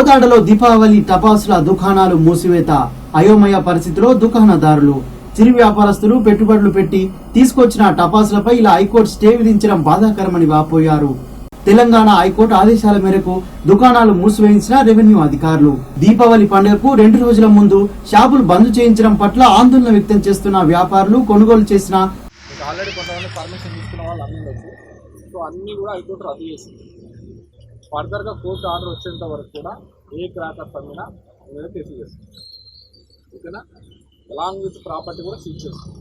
కోదాడలో దీపావళి టపాసుల దుకాణాలు మూసివేత అయోమయ పరిస్థితిలో దుకాణదారులు. చిరు వ్యాపారస్తులు పెట్టుబడులు పెట్టి తీసుకొచ్చిన టపాసులపై ఇలా హైకోర్టు స్టే విధించడం బాధాకరమని వాపోయారు. తెలంగాణ హైకోర్టు ఆదేశాల మేరకు దుకాణాలు మూసివేయించిన రెవెన్యూ అధికారులు. దీపావళి పండుగకు రెండు రోజుల ముందు షాపులు బంద్ చేయించడం పట్ల ఆందోళన వ్యక్తం చేస్తున్న వ్యాపారులు కొనుగోలు చేసిన ఆల్రెడీ పర్మిషన్ తీసుకున్న వాళ్ళు అన్ని సో కూడా హైకోర్టు రద్దు చేసింది. ఫర్దర్గా కోర్టు ఆర్డర్ వచ్చేంత వరకు కూడా ఏ క్రాకర్స్ అమ్మినా మీద కేసు చేస్తాం ఓకేనా? అలాంగ్ విత్ ప్రాపర్టీ కూడా సీజ్ చేస్తాం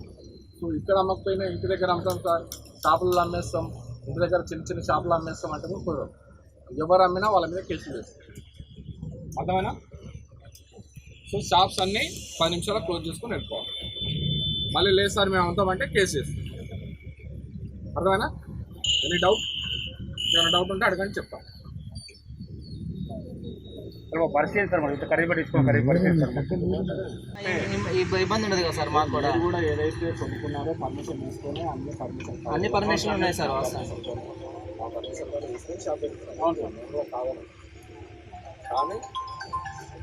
సో ఇక్కడ అమ్మకపోయినా ఇంటి దగ్గర అమ్ముతాం సార్ షాపులలో అమ్మేస్తాం ఇంటి దగ్గర చిన్న చిన్న షాపులు అమ్మేస్తాం అంటే కూడా కుదరదు. ఎవరు అమ్మినా వాళ్ళ మీద కేసులు చేస్తాం అర్థమైనా? సో షాప్స్ అన్నీ పది నిమిషాలు క్లోజ్ చేసుకొని వెళ్ళిపోవాలి. మళ్ళీ లేదు సార్ మేము అమ్ముతామంటే కేసు చేస్తాం అర్థమైనా? Any doubt? ఏమైనా డౌట్ ఉంటే అడగండి చెప్తాం. పరిశీలిస్తారు మరి ఇంత ఖరీదు పట్టించుకో ఖరీదు పరిశీలిస్తారు ఈ ఇబ్బంది ఉండదు కదా సార్ మాకు కూడా మీరు కూడా ఏదైతే కొనుక్కున్నారో పర్మిషన్ తీసుకొని అన్ని పర్మిషన్ అన్ని పర్మిషన్లు ఉన్నాయి సార్ కావాలి కానీ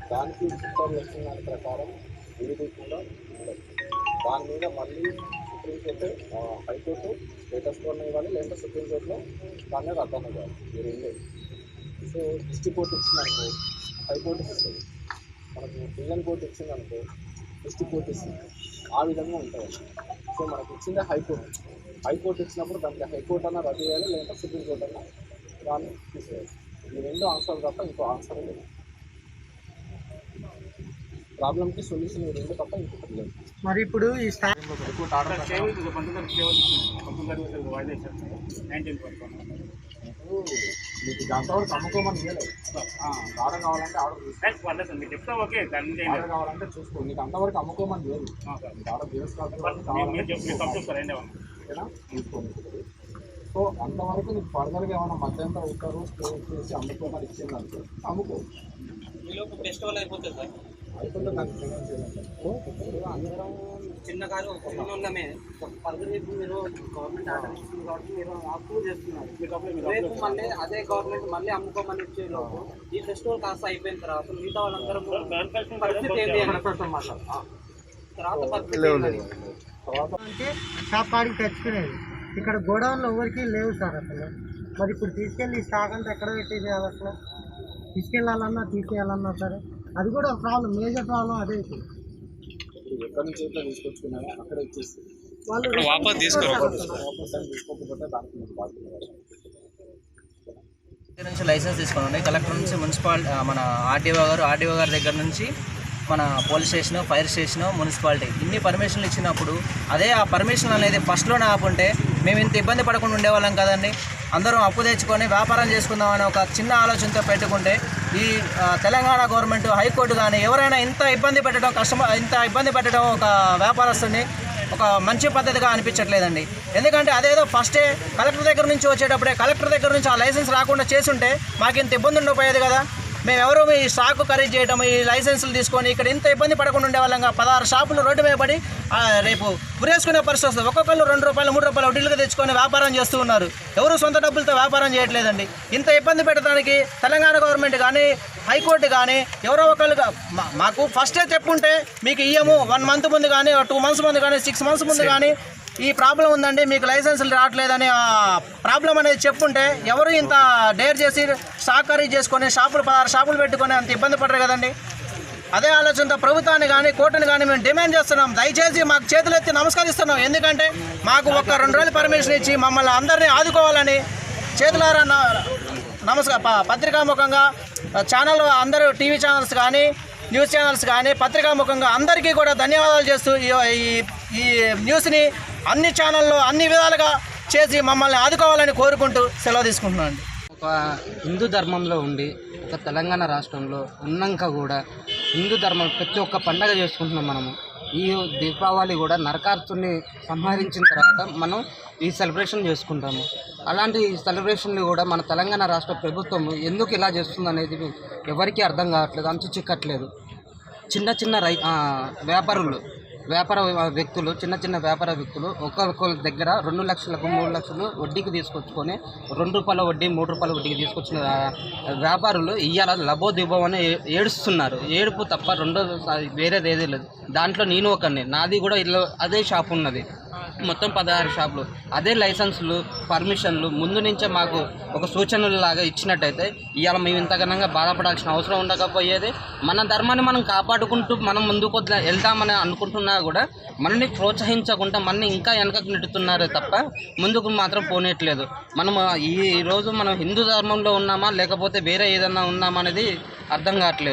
దానికి ఉత్తర్వులు వచ్చిన దాని ప్రకారం విధికుండా ఉండదు దాని మీద మళ్ళీ సుప్రీంకోర్టు హైకోర్టు స్టేటస్ కోర్టుని ఇవ్వాలి లేదంటే సుప్రీంకోర్టులో దాన్ని రద్దన కావాలి ఈ రెండు సో డిస్ట్రిక్ట్ కోర్టు ఇచ్చిందనుకో హైకోర్టు ఇస్తుంది మనకు పిల్లల కోర్టు ఇచ్చిందనుకో డిస్ట్రిక్ట్ కోర్టు ఇస్తుంది ఆ విధంగా ఉంటుంది సో మనకు ఇచ్చిందే హైకోర్టు హైకోర్టు ఇచ్చినప్పుడు దానికి హైకోర్టు అన్న రద్దు చేయాలి లేదంటే సుప్రీంకోర్టు అన్న దాన్ని తీసేయాలి ఈ రెండు ఆన్సర్లు తప్ప ఇంకో ఆన్సర్ లేదు ప్రాబ్లమ్కి సొల్యూషన్ ఈ రెండు తప్ప ఇంకొకటి లేదు మరి ఇప్పుడు ఈ హైకోర్టు ఆర్డర్ మీకు దాంతవరకు అమ్ముకోమని ఇవ్వలేదు ఆర్డర్ కావాలంటే ఆర్డర్ మీరు చెప్తా ఓకే దాన్ని ఆర్డర్ కావాలంటే చూసుకో. నీకు అంతవరకు అమ్ముకోమని లేదు నీకు ఆర్డర్ చేసుకోవాలి ఓకేనా? తీసుకోండి సో అంతవరకు నీకు ఫర్దర్గా ఏమైనా మధ్యంతర ఉత్తర్వు స్టే చేసి అమ్ముకోమని ఇచ్చిందంటే అమ్ముకో. ఫెస్టివల్ అయిపోతుంది సార్. అందరం చిన్న కాదు ఉన్నమే ఇప్పుడు మీరు గవర్నమెంట్ ఆర్డర్ ఇస్తుంది కాబట్టి మీరు అప్రూవ్ చేస్తున్నారు. రేపు మళ్ళీ అదే గవర్నమెంట్ మళ్ళీ అమ్ముకోమని ఇచ్చే లోపు ఈ ఫెస్టివల్ కాస్త అయిపోయిన తర్వాత మిగతా వాళ్ళందరం పరిస్థితి ఏంటి. తర్వాత పరిస్థితి అంటే షాప్ కాడికి తెచ్చుకునేది. ఇక్కడ గోడౌన్లో ఎవరికి లేవు సార్ అసలు. మరి ఇప్పుడు తీసుకెళ్ళి స్టాక్ అంతా ఎక్కడ పెట్టేసేయాలి అసలు? తీసుకెళ్ళాలన్నా తీసేయాలన్నా సరే. అది కూడా ప్రాబ్లం మేజర్ ప్రాబ్లం అదే ఎక్కడి నుంచి తీసుకొచ్చుకున్నారో అక్కడ వాళ్ళు వాపస్ నుంచి లైసెన్స్ తీసుకున్నాండి కలెక్టర్ నుంచి మున్సిపాల్ మన ఆర్టీఓ గారు ఆర్టీఓ గారి దగ్గర నుంచి మన police station fire station municipality ఇన్ని పర్మిషన్లు ఇచ్చినప్పుడు అదే ఆ పర్మిషన్ అనేది ఫస్ట్లోనే ఆపుంటే మేము ఇంత ఇబ్బంది పడకుండా ఉండేవాళ్ళం కదండి. అందరం అప్పు తెచ్చుకొని వ్యాపారం చేసుకుందామని ఒక చిన్న ఆలోచనతో పెట్టుకుంటే ఈ తెలంగాణ గవర్నమెంట్ హైకోర్టు కానీ ఎవరైనా ఇంత ఇబ్బంది పెట్టడం కస్టమర్ ఇంత ఇబ్బంది పెట్టడం ఒక వ్యాపారస్తుని ఒక మంచి పద్ధతిగా అనిపించట్లేదండి. ఎందుకంటే అదేదో ఫస్టే కలెక్టర్ దగ్గర నుంచి వచ్చేటప్పుడే కలెక్టర్ దగ్గర నుంచి ఆ లైసెన్స్ రాకుండా చేసుంటే మాకు ఇంత ఇబ్బంది ఉండకపోయేది కదా. మేము ఎవరు ఈ స్టాక్ ఖరీదు చేయడం ఈ లైసెన్సులు తీసుకొని ఇక్కడ ఇంత ఇబ్బంది పడకుండా ఉండేవాళ్ళంగా పదహారు షాపులు రోడ్డు మీద పడి రేపు ఉరేసుకునే పరిస్థితి వస్తుంది. ఒక్కొక్కరు రెండు రూపాయలు మూడు రూపాయలు వడ్డీలుగా తెచ్చుకొని వ్యాపారం చేస్తూ ఉన్నారు. ఎవరు సొంత డబ్బులతో వ్యాపారం చేయట్లేదండి. ఇంత ఇబ్బంది పెట్టడానికి తెలంగాణ గవర్నమెంట్ కానీ హైకోర్టు కానీ ఎవరో ఒకళ్ళు మాకు ఫస్టే చెప్పుంటే మీకు ఇయ్యము వన్ మంత్ ముందు కానీ టూ మంత్స్ ముందు కానీ సిక్స్ మంత్స్ ముందు కానీ ఈ ప్రాబ్లం ఉందండి మీకు లైసెన్సులు రావట్లేదని ప్రాబ్లం అనేది చెప్పుంటే ఎవరు ఇంత డేర్ చేసి స్టాక్ చేసుకొని షాపులు పదహారు షాపులు పెట్టుకొని అంత ఇబ్బంది పడరు కదండి. అదే ఆలోచనతో ప్రభుత్వాన్ని కానీ కోర్టుని కానీ మేము డిమాండ్ చేస్తున్నాం. దయచేసి మాకు చేతులెత్తి నమస్కరిస్తున్నాం. ఎందుకంటే మాకు ఒక రెండు రోజులు పర్మిషన్ ఇచ్చి మమ్మల్ని అందరినీ ఆదుకోవాలని చేతులారా న- నమస్కార ప- పత్రికాముఖంగా ఛానల్ అందరూ టీవీ ఛానల్స్ కానీ న్యూస్ ఛానల్స్ కానీ పత్రికాముఖంగా అందరికీ కూడా ధన్యవాదాలు చేస్తూ ఈ- ఈ న్యూస్ని అన్ని ఛానల్లో అన్ని విధాలుగా చేసి మమ్మల్ని ఆదుకోవాలని కోరుకుంటూ సెలవు తీసుకుంటున్నాను ఒక హిందూ ధర్మంలో ఉండి ఒక తెలంగాణ రాష్ట్రంలో ఉన్నాక కూడా హిందూ ధర్మం ప్రతి ఒక్క పండగ చేసుకుంటున్నాం మనము. ఈ దీపావళి కూడా నరకార్తుని సంహరించిన తర్వాత మనం ఈ సెలబ్రేషన్ చేసుకుంటాము. అలాంటి సెలబ్రేషన్లు కూడా మన తెలంగాణ రాష్ట్ర ప్రభుత్వం ఎందుకు ఇలా చేస్తుంది అనేది ఎవరికీ అర్థం కావట్లేదు అంతు చిక్కట్లేదు. చిన్న చిన్న రై వ్యాపారులు వ్యాపార వ్యక్తులు చిన్న చిన్న వ్యాపార వ్యక్తులు ఒకరికొకరి దగ్గర రెండు లక్షలకు మూడు లక్షలు వడ్డీకి తీసుకొచ్చుకొని రెండు రూపాయల వడ్డీ మూడు రూపాయల వడ్డీకి తీసుకొచ్చిన వ్యాపారులు ఇవాళ లబోదిబో అని ఏ- ఏడుస్తున్నారు. ఏడుపు తప్ప రెండో వేరేది ఏదీ లేదు. దాంట్లో నేను ఒకరిని నాది కూడా ఇల్లు అదే షాప్ ఉన్నది. మొత్తం పదహారు షాపులు. అదే లైసెన్సులు పర్మిషన్లు ముందు నుంచే మాకు ఒక సూచనలు లాగా ఇచ్చినట్టయితే ఇవాళ మేము ఇంతగానంగా బాధపడాల్సిన అవసరం ఉండకపోయేది. మన ధర్మాన్ని మనం కాపాడుకుంటూ మనం ముందుకు వదిలే- వెళ్దామని అనుకుంటున్నా కూడా మనల్ని ప్రోత్సహించకుండా మనని ఇంకా వెనకకు నెట్టుతున్నారే తప్ప ముందుకు మాత్రం పోనేట్లేదు. మనం ఈ రోజు మనం హిందూ ధర్మంలో ఉన్నామా లేకపోతే వేరే ఏదన్నా ఉన్నామా అనేది అర్థం కావట్లేదు.